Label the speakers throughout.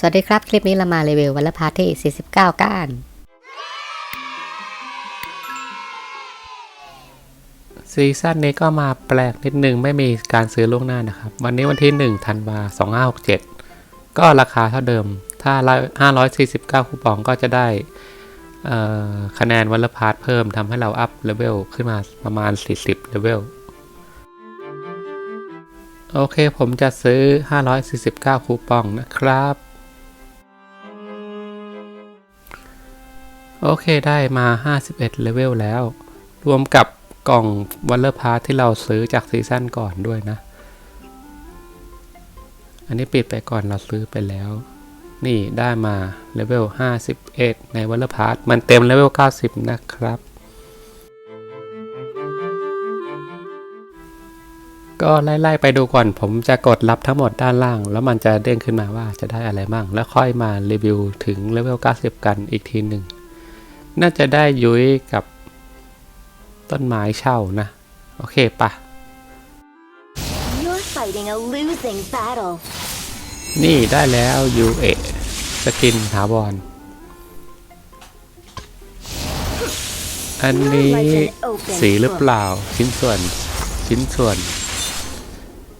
Speaker 1: สวัสดีครับ คลิปนี้เรามารีวิววันละพาร์ทที่ 49 ก้าน
Speaker 2: ซีซั่นนี้ก็มาแปลกนิดนึงไม่มีการซื้อล่วงหน้านะครับ วันนี้วันที่ 1 ธันวา2567 ก็ราคาเท่าเดิม ถ้า 549 คูปองก็จะได้คะแนนวันละพาร์ทเพิ่มทำให้เราอัพเลเวลขึ้นมาประมาณ 40 เลเวลโอเค ผมจะซื้อ 549 คูปองนะครับ โอเคได้มา 51 เลเวลแล้ว รวมกับกล่องวันเลอร์พาร์ทที่เราซื้อจากซีซั่นก่อนด้วยนะ อันนี้ปิดไปก่อนเราซื้อไปแล้ว นี่ได้มาเลเวล 51 ในวันเลอร์พาร์ทมันเต็มเลเวล 90 นะครับ ก็ไล่ ๆ ไปดูก่อนผมจะกดรับทั้งหมดด้านล่าง แล้วมันจะเด้งขึ้นมาว่าจะได้อะไรบ้าง แล้วค่อยมารีวิวถึงเลเวล 90 กันอีกทีหนึ่ง น่าจะได้ยุ้ยกับต้นไม้เช่านะ โอเคปะ
Speaker 3: You're fighting a losing battle.
Speaker 2: นี่ได้แล้วยูเอสกินถาวรอันนี้สีหรือเปล่าชิ้นส่วนชิ้นส่วน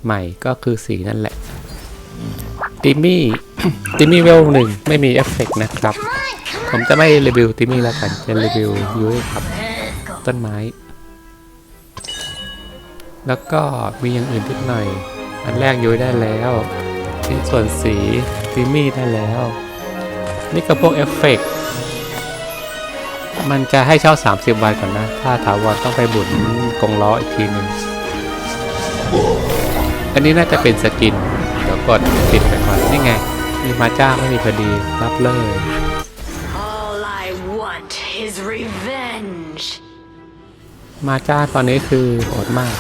Speaker 2: ใหม่ก็คือสีนั่นแหละติมี่ติมี่เวลหนึ่งไม่มีเอฟเฟกต์นะครับ ผมจะไม่รีวิวติมี่แล้วกัน จะรีวิวยุ้ยครับ ต้นไม้ แล้วก็มีอย่างอื่นนิดหน่อย อันแรกยุ้ยได้แล้วชิ้นส่วนสีติมี่ได้แล้ว นี่ก็พวกเอฟเฟกต์มันจะให้เช่า 30 วันก่อนนะ ถ้าถาวรต้องไปบุนกงล้ออีกทีหนึ่งอันนี้น่าจะเป็นสกิน เดี๋ยวกดปิดไปก่อน นี่ไง มีมาจ้าไม่มีพอดี รับเลย
Speaker 3: want is revenge.
Speaker 2: มาจ้าตอนนี้คือโหดมาก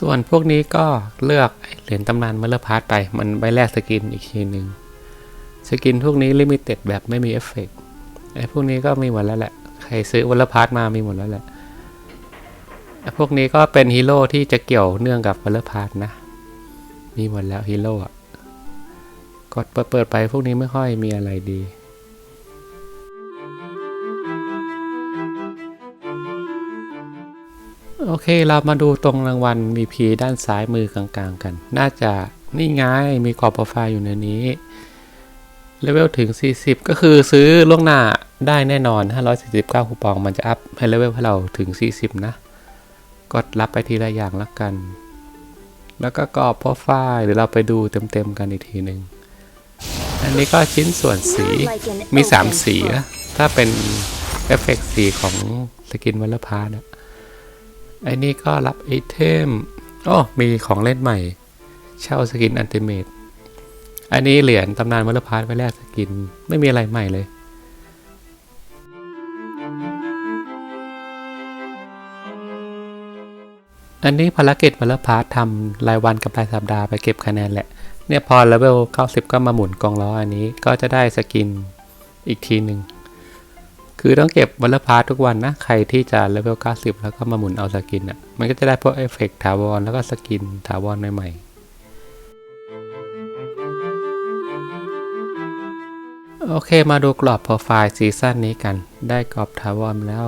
Speaker 2: ส่วนพวกนี้ก็เลือกเหรียญตำนานเมลลอร์พาร์ตไป มันไปแลกสกินอีกทีหนึ่งสกินพวกนี้ลิมิเต็ดแบบไม่มีเอฟเฟกต์ไอ้พวกนี้ก็มีหมดแล้วแหละ ใครซื้อวัลลอร์พาร์ตมามีหมดแล้วแหละไอ้พวกนี้ก็เป็นฮีโร่ที่จะเกี่ยวเนื่องกับวัลลอร์พาร์ตนะ มีหมดแล้วฮีโร่อะกดเปิดไปพวกนี้ไม่ค่อยมีอะไรดีโอเค เรามาดูตรงรางวัล VP ด้านซ้ายมือกลางๆกัน น่าจะนี่ไงมีกรอบโปรไฟล์อยู่ในนี้เลเวลถึง 40 ก็คือซื้อล่วงหน้าได้แน่นอน 549 คูปองมันจะอัพให้เลเวลให้เราถึง 40 นะ กดรับไปทีละอย่างละกัน แล้วก็กรอบโปรไฟล์หรือเราไปดูเต็มๆกันอีกทีหนึ่งอันนี้ก็ชิ้นส่วนสีมี 3 สีนะถ้าเป็นเอฟเฟกต์สีของสกินวัลพาร์นะไอ้นี่ก็รับไอเทมโอ้มีของเล่นใหม่ เช่าสกินอันติเมตอันนี้เหรียญตำนานวัลพาร์ไว้แลกสกินไม่มีอะไรใหม่เลย อันนี้ภารกิจวัลพาร์ททำรายวันกับรายสัปดาห์ไปเก็บคะแนนแหละ เนี่ยพอเลเวล 90 ก็มาหมุนกองล้ออันนี้ก็จะได้สกินอีกทีหนึ่ง คือต้องเก็บวันละพาร์ททุกวันนะ ใครที่จะเลเวล 90 แล้วก็มาหมุนเอาสกินอะ มันก็จะได้พวกเอฟเฟกต์ถาวรแล้วก็สกินถาวรใหม่ๆ โอเคมาดูกรอบโปรไฟล์ซีซั่นนี้กัน ได้กรอบถาวรแล้ว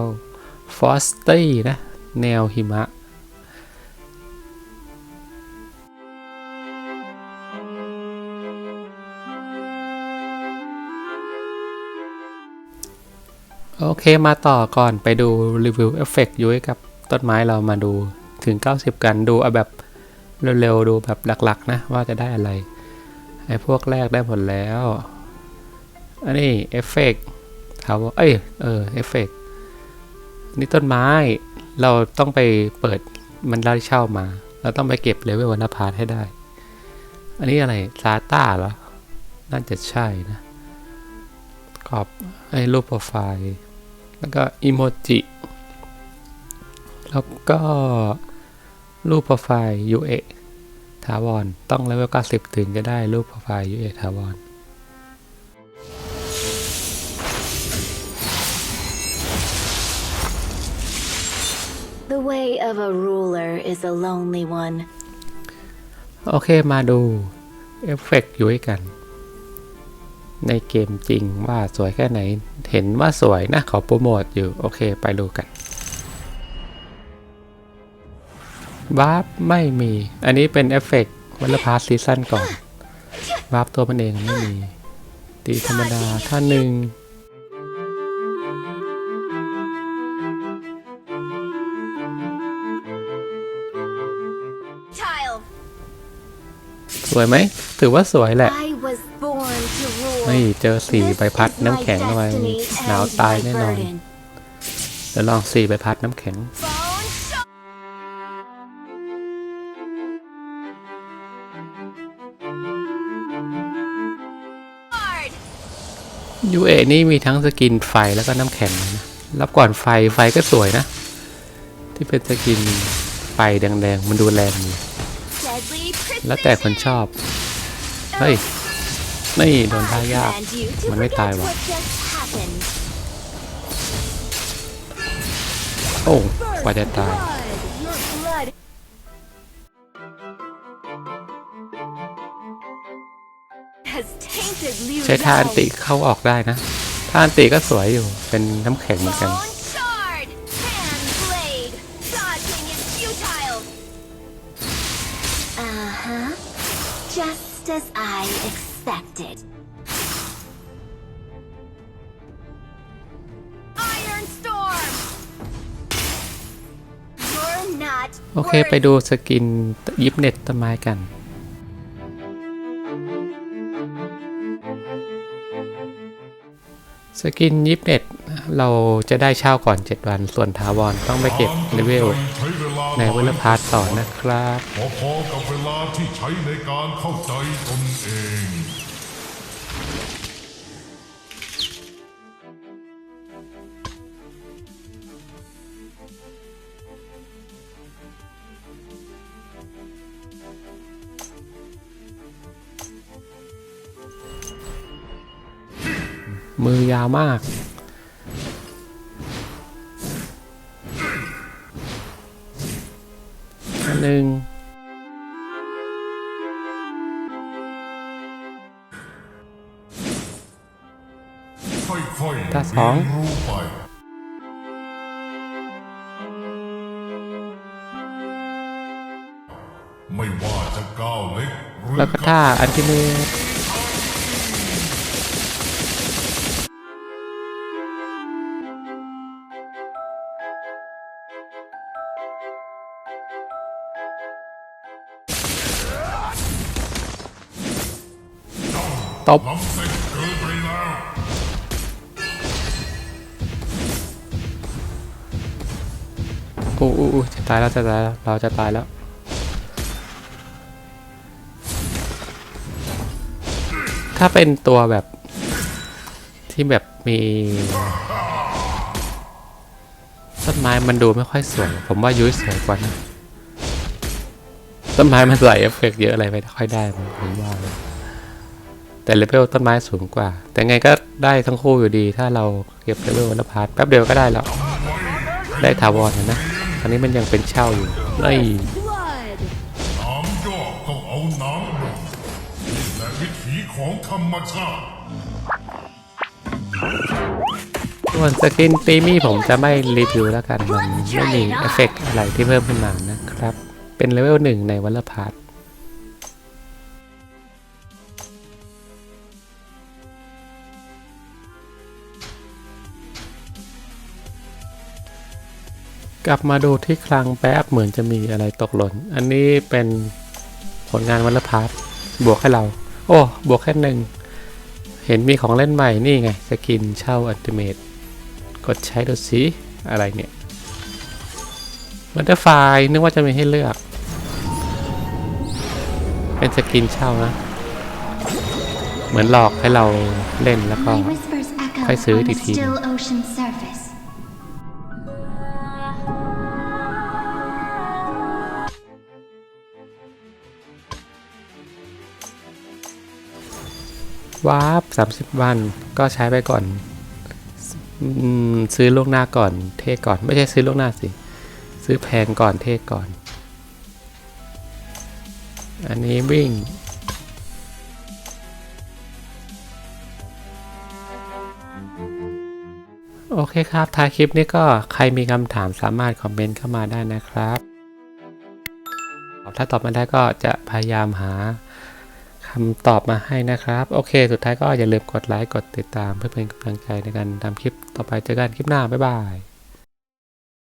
Speaker 2: ฟอสตี้นะ แนวหิมะ โอเคมาต่อก่อนไปดูรีวิวเอฟเฟกต์ยุ้ยกับต้นไม้เรามาดูถึง 90 กันดูเอาแบบเร็วๆดูแบบหลักๆนะว่าจะได้อะไรไอ้พวกแรกได้หมดแล้ว อันนี้เอฟเฟกต์ถามว่าเอ้ยเออเอฟเฟกต์นี่ต้นไม้เราต้องไปเปิดมันได้เช่ามาเราต้องไปเก็บเลเวลวันพาร์ทให้ได้ อันนี้อะไรซาต้าเหรอ น่าจะใช่นะกรอบไอ้รูปโปรไฟล์ แล้วก็อิโมจิ แล้วก็รูปโปรไฟล์ UA ถาวร ต้องเลเวล90 ถึงจะได้รูปโปรไฟล์ UA ถาวรโอเค มาดูเอฟเฟกต์ยู่ด้ยกัน ในเกมจริงว่าสวยแค่ไหน เห็นว่าสวยนะขอโปรโมทอยู่ โอเคไปดูกันวาร์ปไม่มี อันนี้เป็นเอฟเฟกต์วันละพาร์ทซีซั่นก่อนวาร์ปตัวมันเองไม่มี ตีธรรมดาท่าหนึ่ง
Speaker 3: Child,
Speaker 2: สวยไหม ถือว่าสวยแหละ
Speaker 3: I was born to rule.
Speaker 2: นี่เจอสี่ใบพัดน้ำแข็งเข้าไปหนาวตายแน่นอนเดี๋ยวลองสี่ใบพัดน้ำแข็งยูเอนี่มีทั้งสกินไฟแล้วก็น้ำแข็งนะรับก่อนไฟไฟก็สวยนะ ที่เป็นสกินไฟแดงๆ มันดูแรงดีแล้วแต่คนชอบ เฮ้ย นี่โดนท่ายาก มันไม่ตายวะโอ้กว่าจะตายใช้ท่านติเข้าออกได้นะท่านติก็สวยอยู่ เป็นน้ำแข็งเหมือนกัน
Speaker 3: just as I expected. Iron storm. You're not.
Speaker 2: โอเค
Speaker 3: worth
Speaker 2: ไปดูสกินยิปเน็ตต้นไม้กัน สกินยิปเน็ตเราจะได้เช่าก่อน 7 วัน ส่วนทาวอนต้องไปเก็บเลเวล
Speaker 4: ใช้เวลา
Speaker 2: ในเวลพาร์ทต่อนะครับ
Speaker 4: พอๆกับเวลาที่ใช้ในการเข้าใจตนเอง
Speaker 2: มือยาวมาก หนึ่ง
Speaker 4: ค่อยๆ
Speaker 2: ตาสอง
Speaker 4: เรียนรู้ไปไม่ว่าจะก้าวเล็กหรือ
Speaker 2: แล้วก็ท่าอันที่เมต ตบ
Speaker 4: ล้ำเส้นเกินไปแล้ว
Speaker 2: อู้อู้อู้จะตายแล้วจะตายแล้วเราจะตายแล้วถ้าเป็นตัวแบบที่แบบมีต้นไม้มันดูไม่ค่อยสวย ผมว่ายุ้ยสวยกว่านะต้นไม้มันใส่เอฟเฟกต์เยอะอะไรไม่ค่อยได้ผมว่า แต่เลเวลต้นไม้สูงกว่า แต่ไงก็ได้ทั้งคู่อยู่ดีถ้าเราเก็บเลเวลวันละพาร์ทแป๊บเดียวก็ได้แล้ว ได้ทาวรนนะตอนนี้มันยังเป็นเช่าอยู่ไอ้
Speaker 4: ของธรรมชาติ
Speaker 2: ส่วนสกินตีมี่ผมจะไม่รีวิวแล้วกัน มันไม่มีเอฟเฟกต์อะไรที่เพิ่มขึ้นมานะครับ เป็นเลเวลหนึ่งในวันละพาร์ท กลับมาดูที่คลังแป๊บเหมือนจะมีอะไรตกหล่น อันนี้เป็นผลงานวันละพาร์ทบวกให้เรา โอ้ บวกแค่หนึ่ง เห็นมีของเล่นใหม่นี่ไง สกินเช่าอัลติเมทกดใช้ดูสิอะไรเนี่ยบัตเตอร์ไฟนึกว่าจะมีให้เลือก เป็นสกินเช่านะ เหมือนหลอกให้เราเล่นแล้วก็ค่อยซื้อ
Speaker 5: on
Speaker 2: อีกที
Speaker 5: still ocean surface.
Speaker 2: วาร์ป30วันก็ใช้ไปก่อน ซื้อล่วงหน้าก่อนเทก่อน ไม่ใช่ซื้อล่วงหน้าสิ ซื้อแพงก่อนเทก่อน อันนี้วิ่งโอเคครับ ท้ายคลิปนี้ก็ใครมีคำถามสามารถคอมเมนต์เข้ามาได้นะครับ ถ้าตอบมาได้ก็จะพยายามหา คำตอบมาให้นะครับ โอเค สุดท้ายก็อย่าลืมกดไลค์ กดติดตามเพื่อเป็นกำลังใจในการทำคลิปต่อไปเจอกันคลิปหน้า บ๊ายบาย